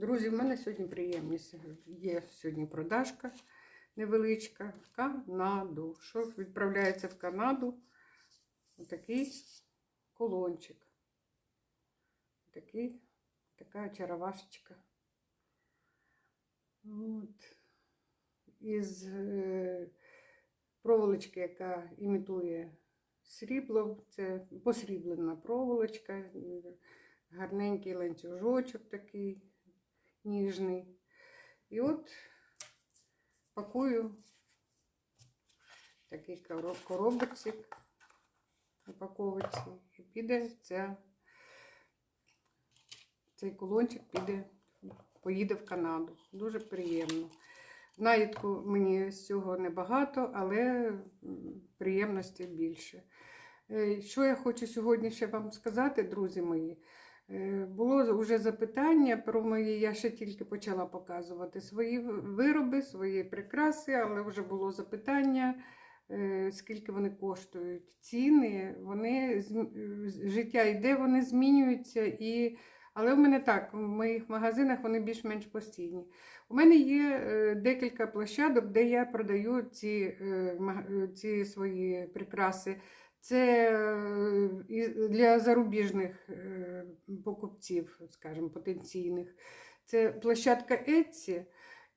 Друзі, в мене сьогодні приємність. Є сьогодні продажка невеличка в Канаду. Що відправляється в Канаду? Отакий колончик. Такий, така чаровашечка. От. Із е, проволочки, яка імітує срібло, це посріблена проволочка, гарненький ланцюжочок такий ніжний. І от пакую такий коро- коробочок упаковочці. І піде ця, цей кулончик піде, поїде в Канаду. Дуже приємно. Наїдку мені з цього небагато, але приємності більше. Е, Що я хочу сьогодні ще вам сказати, друзі мої? Е, Було вже запитання про мої, я ще тільки почала показувати свої вироби, свої прикраси, але вже було запитання, е, скільки вони коштують. Ціни, вони життя йде, вони змінюються. І... Але в мене так, в моїх магазинах вони більш-менш постійні. У мене є е, декілька площадок, де я продаю ці, ці свої прикраси. Це е, для зарубіжних е, покупців, скажімо, потенційних. Це площадка Etsy.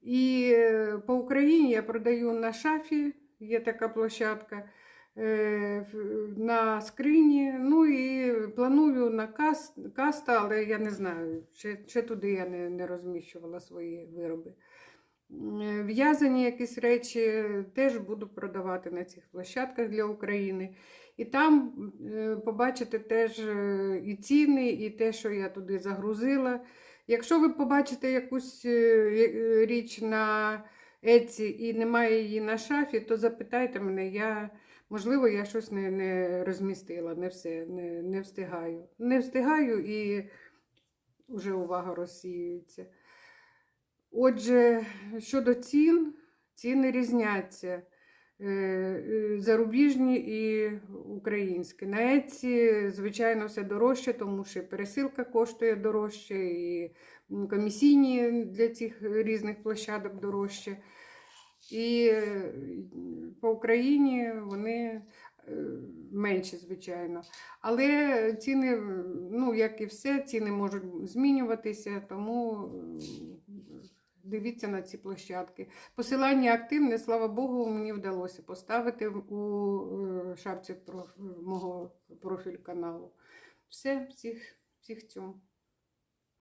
І е, по Україні я продаю на шафі, є така площадка, на скрині. Ну і планую на кас, каста, але я не знаю, ще, туди я не розміщувала свої вироби. М, В'язані якісь речі теж буду продавати на цих площадках для України. І там е, побачите теж е, і ціни, і те, що я туди загрузила. Якщо ви побачите якусь е, е, річ на Etsy і немає її на шафі, то запитайте мене, я, можливо, я щось не, не розмістила, не все, не, не встигаю. Не встигаю і вже увага розсіюється. Отже, щодо цін, ціни різняться. Е, е, Зарубіжні і українські. На Еці, звичайно, все дорожче, тому що пересилка коштує дорожче, і комісійні для цих різних площадок дорожче. І е, по Україні вони е, менші, звичайно. Але ціни, ну, як і все, ціни можуть змінюватися, тому дивіться на ці площадки. Посилання активне, слава Богу, мені вдалося поставити у е, шапці мого профіль каналу. Все, всіх, всіх цьому.